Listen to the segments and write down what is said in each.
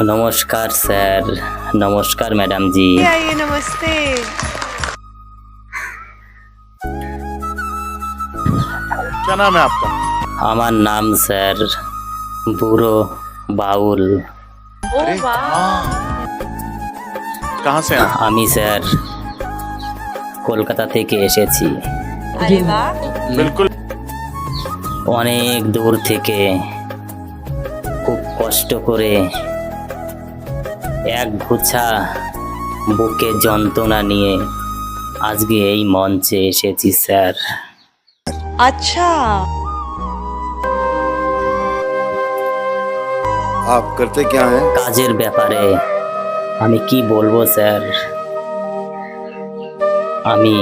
Hello নমস্কার sir নমস্কার madam জি आइए नमस्ते क्या नाम है आपका আমার নাম স্যার বুড়ো বাউল अरे हाँ कहाँ से हैं আমি স্যার কলকাতা থেকে এসেছি अरे वाह बिल्कुल অনেক দূর থেকে খুব কষ্ট করে এক গুছা বুকে যন্ত্রণা নিয়ে আজকে এই মঞ্চে এসেছি স্যার अच्छा आप करते क्या हैं কাজের ব্যাপারে আমি কি বলবো স্যার আমি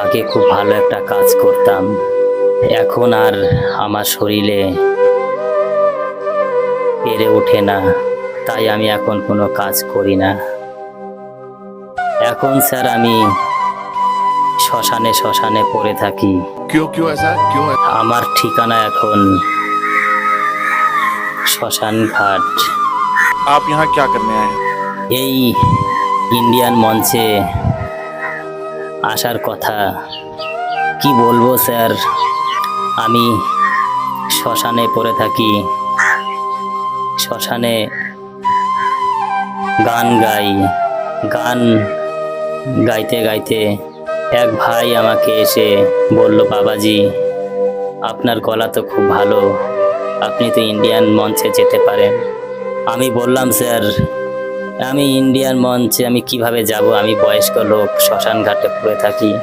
আগে খুব ভালো একটা কাজ করতাম এখন আর আমার শরীরে পেরে ওঠে না তাই আমি এখন কোনো কাজ করি না। এখন স্যার আমি শ্মশানে শ্মশানে পড়ে থাকি। আমার ঠিকানা এখন শ্মশান ঘাট। এই ইন্ডিয়ান মঞ্চে আসার কথা। কি বলব স্যার? আমি শ্মশানে পড়ে থাকি। শ্মশানে গান গাই, গান গাইতে গাইতে এক ভাই আমাকে এসে বলল, বাবাজি, আপনার গলা তো খুব ভালো। আপনি তো ইন্ডিয়ান মঞ্চে যেতে পারেন। আমি বললাম, স্যার, আমি ইন্ডিয়ান মঞ্চে আমি কীভাবে যাব? আমি বয়স্ক লোক, শ্মশান ঘাটে পড়ে থাকি।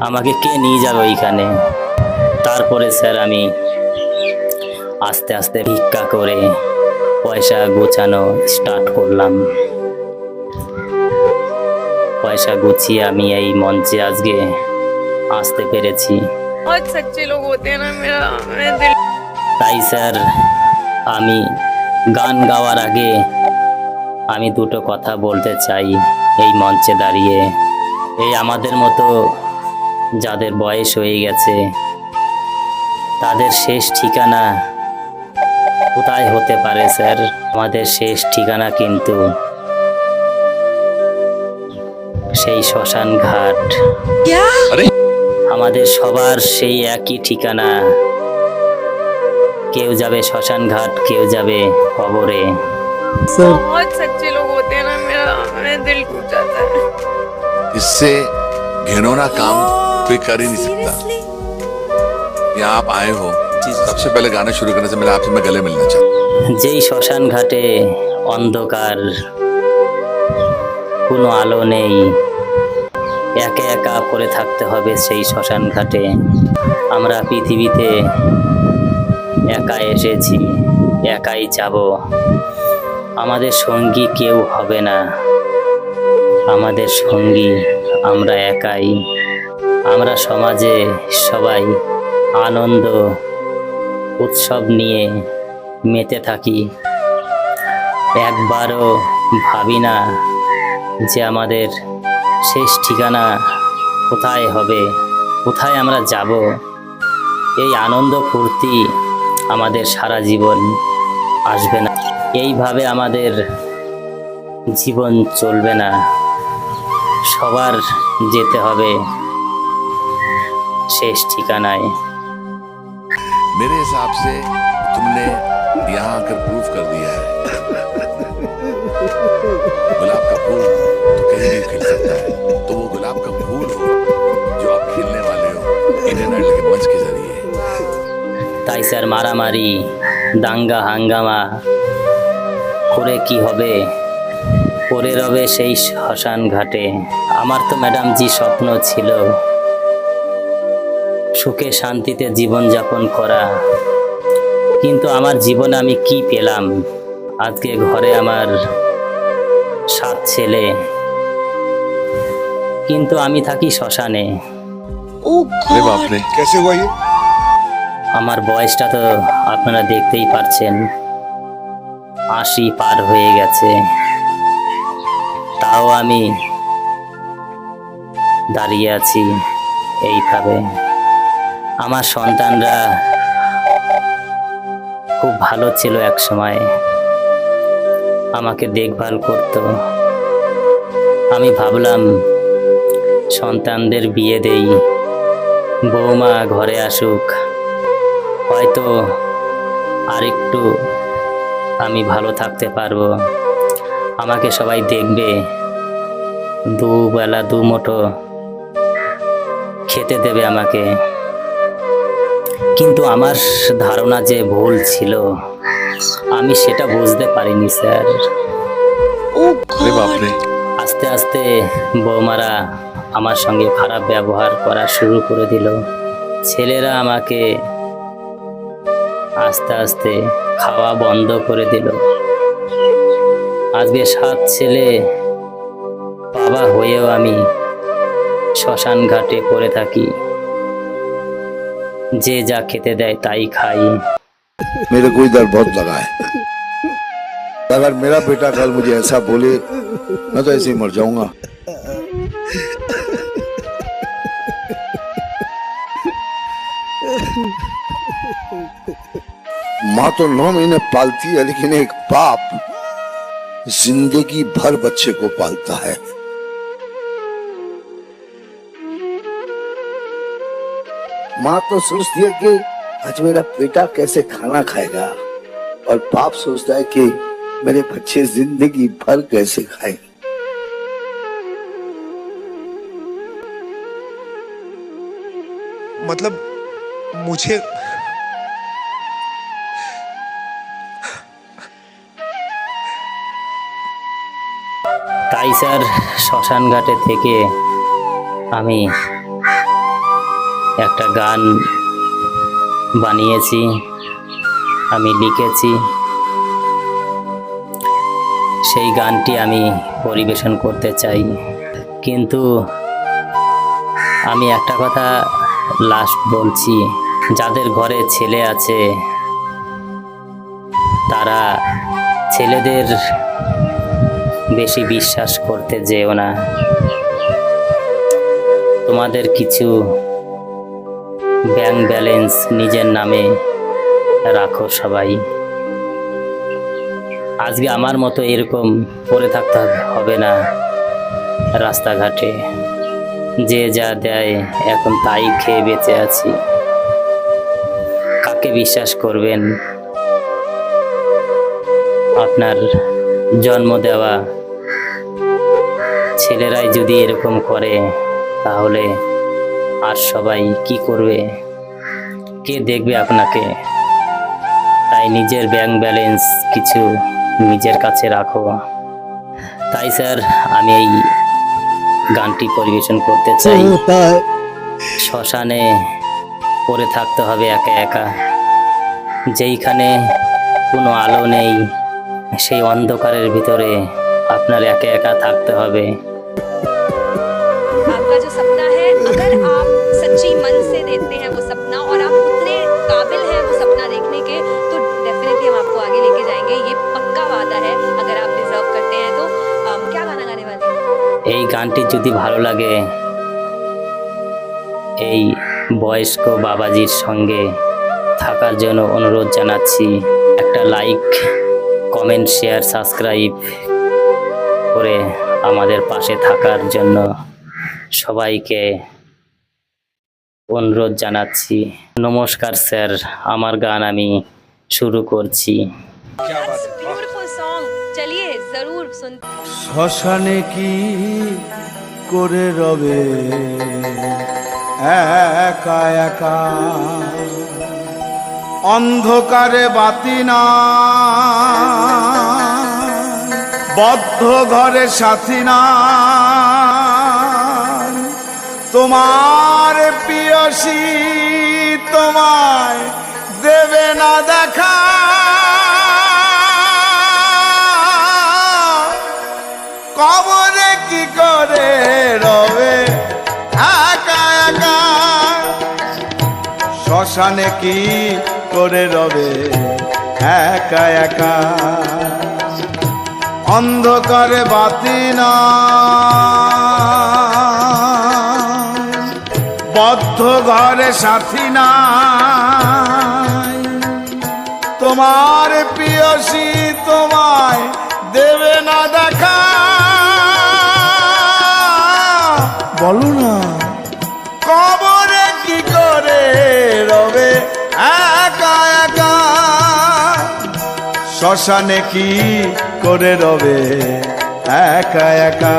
আমাকে কে নিয়ে যাবে ওইখানে? তারপরে স্যার আমি আস্তে আস্তে ভিক্ষা করে পয়সা গুছানো স্টার্ট করলাম। পয়সা গুছিয়ে আমি এই মঞ্চে আজকে আসতে পেরেছি। তাই স্যার আমি গান গাওয়ার আগে আমি দুটো কথা বলতে চাই এই মঞ্চে দাঁড়িয়ে। এই আমাদের মতো যাদের বয়স হয়ে গেছে তাদের শেষ ঠিকানা কোথায় হতে পারে স্যার আমাদের শেষ ঠিকানা কিন্তু সেই শ্মশান ঘাট क्या আমাদের সবার সেই একই ঠিকানা কেউ যাবে শ্মশান ঘাট কেউ যাবে কবরে बहुत सच्चे लोग होते हैं ना मेरा मैं दिल टूट जाता है इससे घिनौना काम कोई कर ही नहीं सकता यहाँ आप आए हो सबसे पहले गाना शुरू करने से पहले आपसे मैं गले मिलना चाहता हूँ যেই শ্মশান ঘাটে অন্ধকার কোনো আলো নেই একা একা পড়ে থাকতে হবে সেই শ্মশান ঘাটে আমরা পৃথিবীতে একা এসেছি একাই যাব আমাদের সঙ্গী কেউ হবে না আমাদের সঙ্গী আমরা একাই আমরা সমাজে সবাই আনন্দ উৎসব নিয়ে মেতে থাকি। একবারও ভাবি না যে আমাদের শেষ ঠিকানা কোথায় হবে, কোথায় আমরা যাব। এই আনন্দ ফুর্তি আমাদের সারা জীবন আসবে না। এইভাবে আমাদের জীবন চলবে না। সবার যেতে হবে শেষ ঠিকানায়। मेरे हिसाब से तुमने यहाँ आकर प्रूव कर दिया है गुलाब का फूल तो कहीं भी खिल सकता है तो वो गुलाब का फूल हो जो आप खिलने वाले हो इंडियन आइडल के मंच के जरिए তাই স্যার মারামারি দাঙ্গা হাঙ্গামা করে কি হবে পরে রবে সেই শ্মশান ঘাটে আমার তো ম্যাডাম জি স্বপ্ন ছিল সুখে শান্তিতে জীবনযাপন করা। কিন্তু আমার জীবনে আমি কি পেলাম? আজকে ঘরে আমার সাত ছেলে। কিন্তু আমি থাকি শ্মশানে। আমার বয়সটা তো আপনারা দেখতেই পারছেন। আশি পার হয়ে গেছে। তাও আমি দাঁড়িয়ে আছি এইভাবে। আমার সন্তানরা খুব ভালো ছিল এক সময়। আমাকে দেখভাল করত। আমি ভাবলাম, সন্তানদের বিয়ে দেই। বৌমা ঘরে আসুক। হয়তো আরেকটু আমি ভালো থাকতে পারব। আমাকে সবাই দেখবে। দুবেলা দু মুঠো খেতে দেবে আমাকে। কিন্তু আমার ধারণা যে ভুল ছিল আমি সেটা বুঝতে পারিনি স্যার। আস্তে আস্তে বৌমারা আমার সঙ্গে খারাপ ব্যবহার করা শুরু করে দিল। ছেলেরা আমাকে আস্তে আস্তে খাওয়া বন্ধ করে দিল। আজকে সাত ছেলে বাবা হয়েও আমি শ্মশান ঘাটে পড়ে থাকি। যে যা খেতে দেয় তাই খাই मेरे को इधर बहुत लगा है अगर मेरा बेटा कल मुझे ऐसा बोले मैं तो ऐसे ही मर जाऊंगा माँ तो नौ महीने पालती है लेकिन एक बाप जिंदगी भर बच्चे को पालता है माँ तो सोचती है कि आज मेरा बेटा कैसे खाना खाएगा और बाप सोचता है कि मेरे बच्चे जिंदगी भर कैसे खाएंगे मतलब मुझे তাই স্যার শ্মশান ঘাটে থেকে আমি একটা গান বানিয়েছি, আমি লিখেছি। সেই গানটি আমি পরিবেশন করতে চাই। কিন্তু আমি একটা কথা লাস্ট বলছি, যাদের ঘরে ছেলে আছে, তারা ছেলেদের বেশি বিশ্বাস করতে যেও না। তোমাদের কিছু ব্যাংক ব্যালেন্স নিজের নামে রাখো সবাই। আজকে আমার মতো এরকম পড়ে থাকতে হবে- না রাস্তাঘাটে। যে যা দেয় এখন তাই খেয়ে বেঁচে আছি। কাকে বিশ্বাস করবেন? আপনার জন্ম দেওয়া ছেলেরাই যদি এরকম করে, তাহলে আর সবাই কি করবে? কে দেখবে আপনাকে? তাই নিজের ব্যাংক ব্যালেন্স কিছু নিজের কাছে রাখো। তাই স্যার আমি এই গানটি পরিবেশন করতে চাই। শ্মশানে পড়ে থাকতে হবে একা একা। যেইখানে কোনো আলো নেই সেই অন্ধকারের ভিতরে আপনার একা একা থাকতে হবে। सच्ची मन से देखते हैं वो सपना और आप उतने काबिल हैं वो सपना देखने के तो डेफिनेटली हम आपको आगे लेके जाएंगे ये पक्का वादा है अगर आप डिजर्व करते हैं तो अम, क्या गाना गाने वाले हैं এই গানটি যদি ভালো লাগে এই বয়স্ক বাবাজির সঙ্গে থাকার জন্য অনুরোধ জানাচ্ছি একটা লাইক কমেন্ট শেয়ার সাবস্ক্রাইব করে আমাদের পাশে থাকার জন্য সবাইকে অনুরোধ জানাচ্ছি। নমস্কার স্যার। আমার গান আমি শুরু করছি। শ্মশানে কি করে রবে? একা একা। অন্ধকারে বাতি না। বদ্ধ ঘরে সাথী না। তোমার প্রিয়সী তোমায় দেবে না দেখা। কবরে কি করে রবে? একা একা। শ্মশানে কি করে রবে? একা একা। অন্ধকারে বাতি না। বদ্ধ ঘরে সাথী নাই। তোমার প্রিয়সী তোমায় দেবে না দেখা। বলো না, কবরে কি করে রবে একা একা? শ্মশানে কি করে রবে একা একা?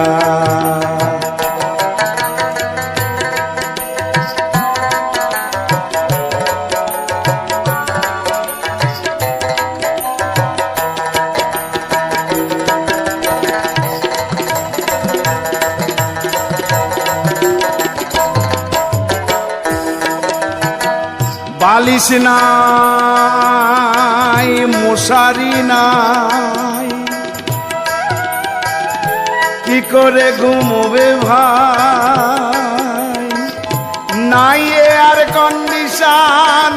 বালিশ নাই মশারি নাই। কি করে ঘুমবে ভাই? নাই এয়ার কন্ডিশন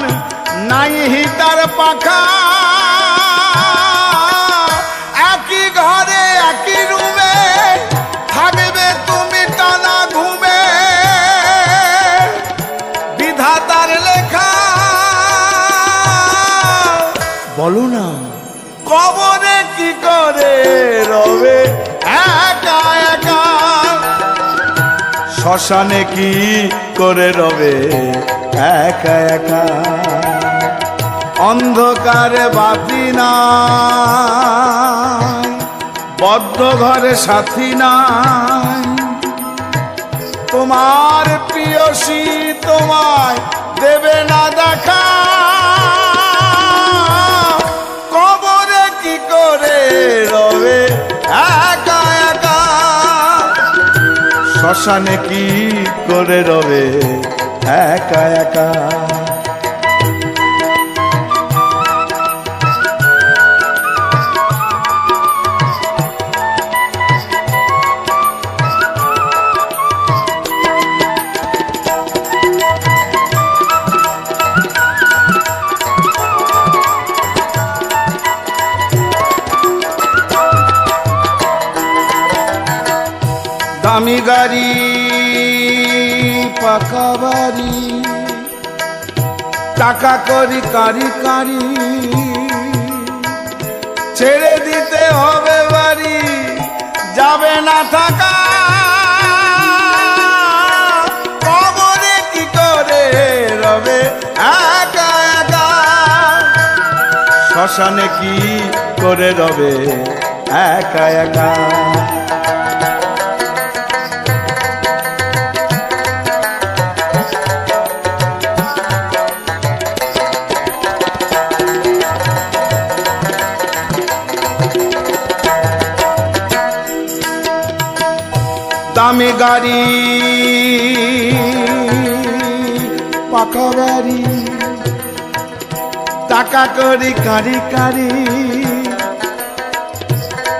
নাই হিতার পাখা। বলো না। কবরে কি করে রবে? একা একা। শ্মশানে কি করে রবে? একা একা। অন্ধকারে বাতি না। বদ্ধ ঘরে সাথী নাই তোমার প্রিয়সী তোমায় দেবে না দেখা। করে রবে একা একা। শ্মশানে কি করে রবে? একা একা। গাড়ি, পাকা বাড়ি। টাকা করি, কারি কারি। ছেড়ে দিতে হবে বাড়ি, যাবে না থাকা। রবে? একা একা। শ্মশানে কি করে রবে? একা একা। দামি গাড়ি। পাকা বাড়ি টাকা করি কারি কারি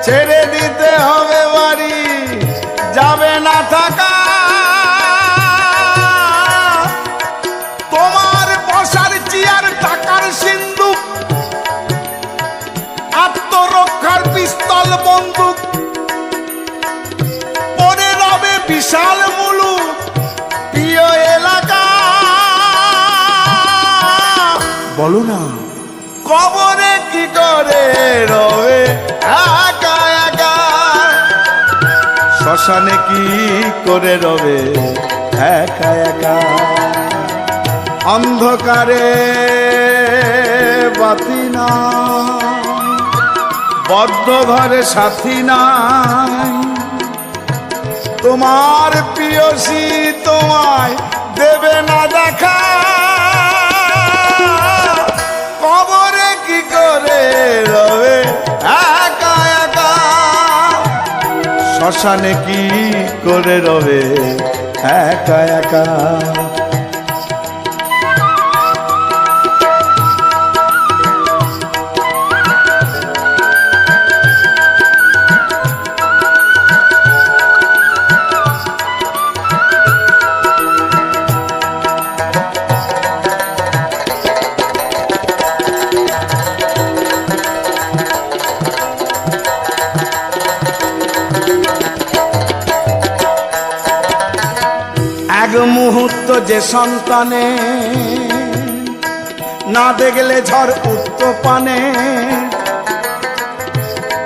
ছেড়ে দিতে হবে বাড়ি, যাবে না থাকা। তোমার বসার চেয়ার, টাকার সিন্ধু আত্মরক্ষার পিস্তল, বন্দুক। বলো না। কবরে কি করে রবে একা একা। শ্মশানে কি করে রবে? একা একা। অন্ধকারে বাতি না বদ্ধ ঘরে সাথী নাই। তোমার প্রিয়সী তোমায় দেবে না দেখা। শ্মশানে কি করে রবে? একা একা এক মুহূর্ত যে সন্তানে, না দেখলে ঝড় উত্ত পানে।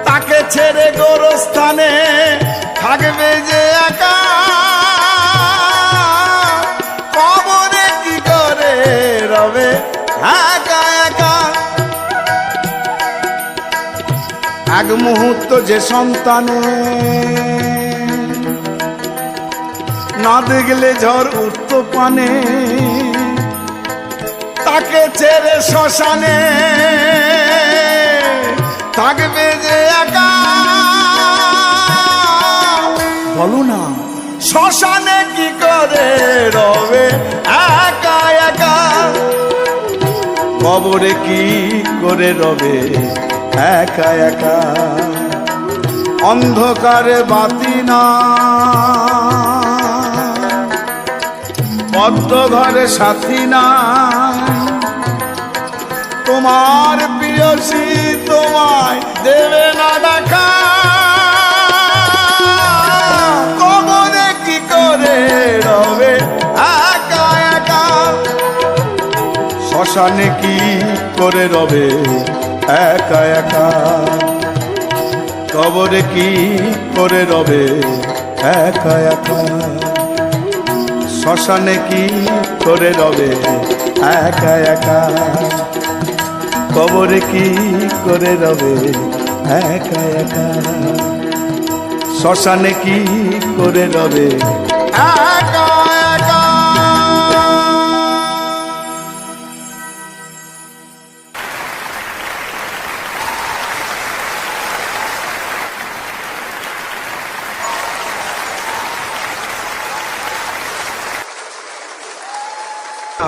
তাকে ছেড়ে গোরস্থানে থাকবে যে একা। কবরে কি করে রবে একা একা? এক মুহূর্ত যে সন্তানে না দেখলে ঝড় উঠত পানে। তাকে ছেড়ে শ্মশানে থাকবে যে একা। বলো না, শ্মশানে কি করে রবে? একা একা। কবরে কি করে রবে? একা একা। অন্ধকারে বাতি না। পদ্ম ঘরে সাথী না তোমার প্রিয়সী তোমায় দেবে না দেখা। কবরে কি করে রবে? একা একা। শ্মশানে কি করে রবে? একা একা। কবরে কি করে রবে? একা একা। শ্মশানে কি করে রবে? একা একা। কবরে কি করে রবে? একা একা। শ্মশানে কি করে রবে? একা